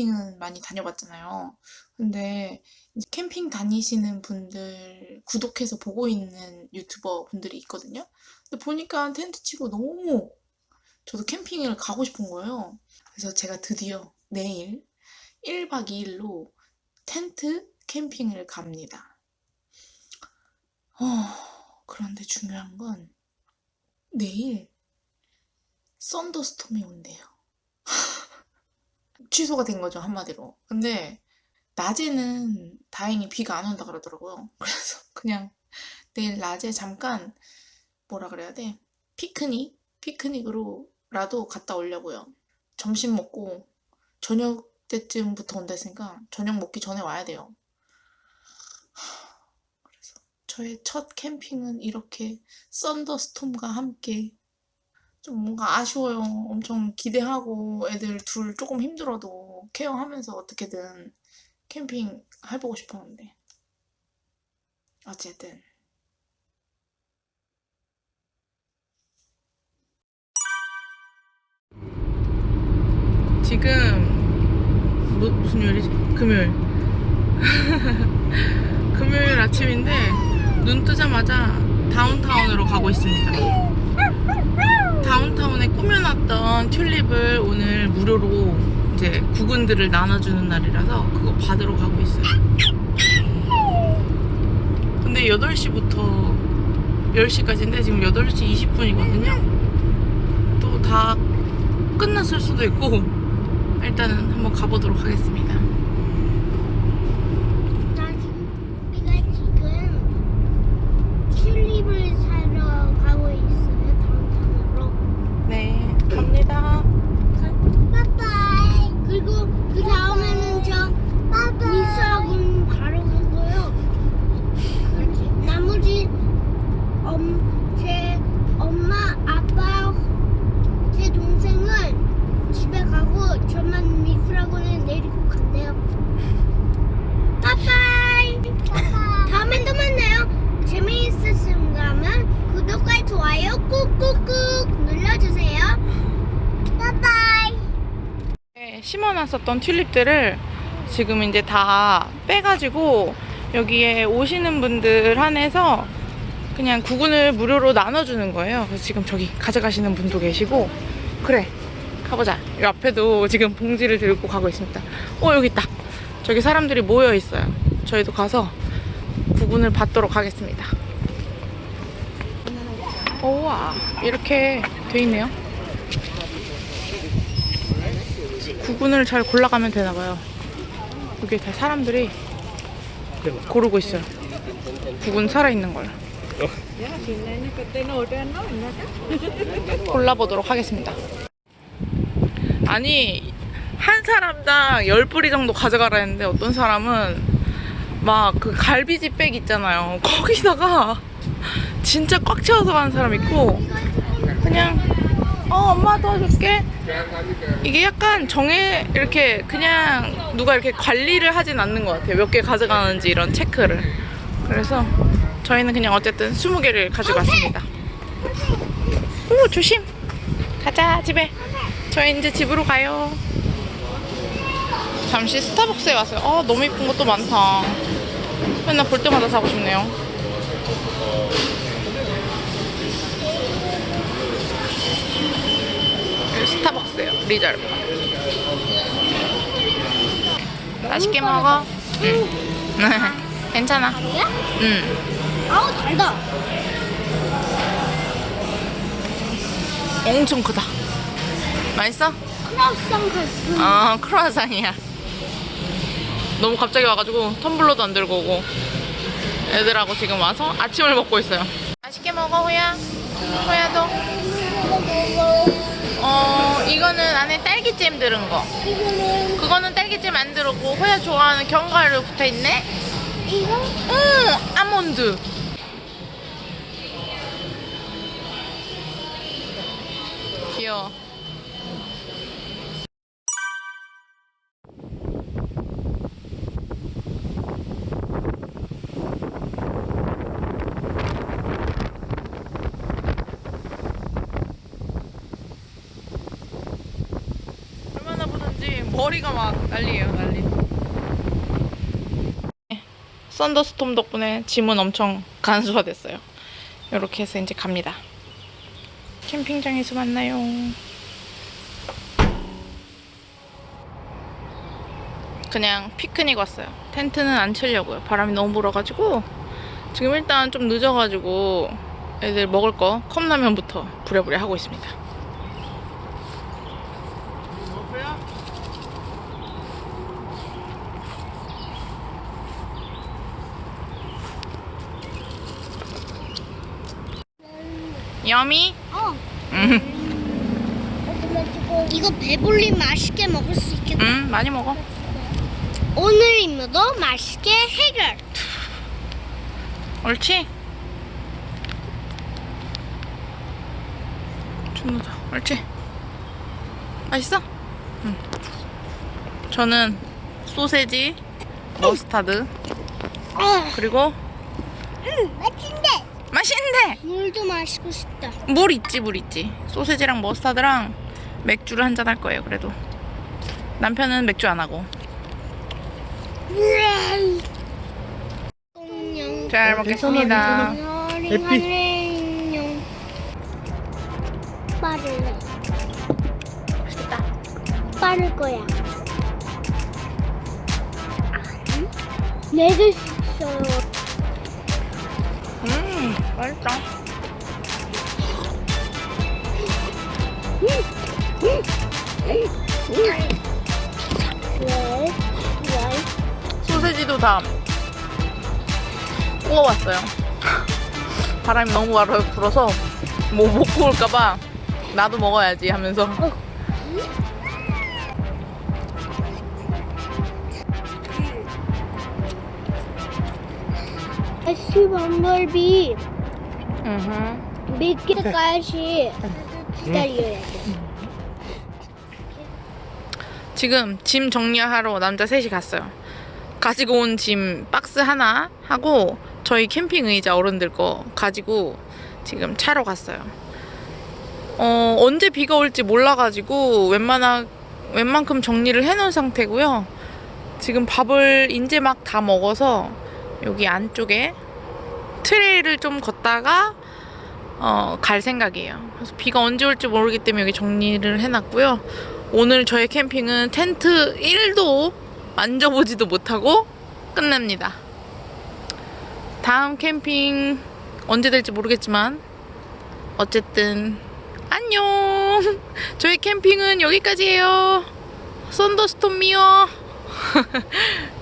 캠핑은 많이 다녀봤잖아요. 근데 캠핑 다니시는 분들 구독해서 보고 있는 유튜버 분들이 있거든요. 근데 보니까 텐트 치고 너무 저도 캠핑을 가고 싶은 거예요. 그래서 제가 드디어 내일 1박 2일로 텐트 캠핑을 갑니다. 어, 그런데 중요한 건 내일 썬더스톰이 온대요. 취소가 된 거죠, 한마디로. 근데 낮에는 다행히 비가 안 온다 그러더라고요. 그래서 그냥 내일 낮에 잠깐 뭐라 그래야 돼? 피크닉? 피크닉으로라도 갔다 오려고요. 점심 먹고 저녁 때쯤부터 온다 했으니까 저녁 먹기 전에 와야 돼요. 그래서 저의 첫 캠핑은 이렇게 썬더스톰과 함께 좀 뭔가 아쉬워요. 엄청 기대하고 애들 둘 조금 힘들어도 케어하면서 어떻게든 캠핑 해보고 싶었는데 어쨌든 지금 무, 무슨 요일이지? 금요일 금요일 아침인데 눈 뜨자마자 다운타운으로 가고 있습니다 다운타운에 꾸며놨던 튤립을 오늘 무료로 이제 구근들을 나눠주는 날이라서 그거 받으러 가고 있어요. 근데 8시부터 10시까지인데 지금 8시 20분이거든요. 또 다 끝났을 수도 있고 일단은 한번 가보도록 하겠습니다. 나 지금 우리가 지금 튤립을 사러 가고 있어요 다운타운으로. 네, 갑니다. 빠빠이. 그리고 그 다음에는 저 미술학원 가러 가고요. 그 나머지 엄, 제 엄마, 아빠, 제 동생은 집에 가고 저만 미술학원에 내리고 간대요. 빠빠이. 다음엔 또 만나요. 재미있으신가면 구독과 좋아요 꾹꾹꾹 눌러주세요. 빠빠이. 네, 심어놨었던 튤립들을 지금 이제 다 빼가지고 여기에 오시는 분들 한해서 그냥 구근을 무료로 나눠주는 거예요. 그래서 지금 저기 가져가시는 분도 계시고 그래 가보자. 이 앞에도 지금 봉지를 들고 가고 있습니다. 어 여기 있다. 저기 사람들이 모여 있어요. 저희도 가서 구근을 받도록 하겠습니다. 오와 이렇게 돼 있네요. 구근을 잘 골라가면 되나 봐요. 여기 다 사람들이 고르고 있어요. 구근 살아있는 걸. 골라보도록 하겠습니다. 아니, 한 사람당 10뿌리 정도 가져가라 했는데 어떤 사람은 막 그 갈비지 백 있잖아요. 거기다가 진짜 꽉 채워서 가는 사람 있고 그냥 어 엄마 도와줄게 이게 약간 정해 이렇게 그냥 누가 이렇게 관리를 하진 않는 것 같아요. 몇 개 가져가는지 이런 체크를. 그래서 저희는 그냥 어쨌든 20개를 가지고 왔습니다. 오 조심. 가자 집에. 저희 이제 집으로 가요. 잠시 스타벅스에 왔어요. 아 너무 이쁜 것도 많다. 맨날 볼 때마다 사고 싶네요. 스타벅스예요. 리잘브. 맛있게 먹어. 응. 괜찮아. 응. 아우 달다. 엄청 크다. 맛있어? 크라우상 같은. 아, 크루아상이야. 너무 갑자기 와가지고 텀블러도 안 들고 오고 애들하고 지금 와서 아침을 먹고 있어요. 맛있게 먹어, 호야. 호야도. 어, 이거는 안에 딸기잼 들은 거. 이거는 그거는 딸기잼 안 들었고 호야 좋아하는 견과류 붙어 있네. 이거 응, 아몬드. 귀여워. 머리가 막 난리예요, 난리. 썬더스톰 덕분에 짐은 엄청 간소화됐어요. 이렇게 해서 이제 갑니다. 캠핑장에서 만나요. 그냥 피크닉 왔어요. 텐트는 안 치려고요. 바람이 너무 불어가지고 지금 일단 좀 늦어가지고 애들 먹을 거 컵라면부터 부랴부랴 하고 있습니다. 여미? 어. 음, 이거 배불리 맛있게 먹을 수 있겠다. 음 많이 먹어. 오늘 임무도 맛있게 해결. 옳지? 준호다. 옳지? 맛있어? 응. 저는 소세지, 머스타드, 아, 그리고 음, 맛있는데. 맛있는데! 물도 마시고 싶다. 물 있지, 물 있지. 소세지랑 머스타드랑 맥주를 한잔 할 거예요, 그래도. 남편은 맥주 안 하고. 똥냥. 잘 먹겠습니다. ring 빠를래. 맛있겠다. 빠를 거야. 내가 있어요. 음, 맛있다. 소세지도 다 구워왔어요. 바람이 너무 많이 불어서 뭐 못 구울까봐 나도 먹어야지 하면서 다시 방법이 개까지 기다려야 돼. 지금 짐 정리하러 남자 셋이 갔어요. 가지고 온 짐 박스 하나 하고 저희 캠핑 의자 어른들 거 가지고 지금 차로 갔어요. 어, 언제 비가 올지 몰라가지고 웬만한 웬만큼 정리를 해놓은 상태고요. 지금 밥을 이제 막 다 먹어서 여기 안쪽에 트레이를 좀 걷다가 어, 갈 생각이에요. 그래서 비가 언제 올지 모르기 때문에 여기 정리를 해놨고요. 오늘 저의 캠핑은 텐트 1도 만져보지도 못하고 끝납니다. 다음 캠핑 언제 될지 모르겠지만 어쨌든 안녕. 저희 캠핑은 여기까지예요. 썬더스톰이요.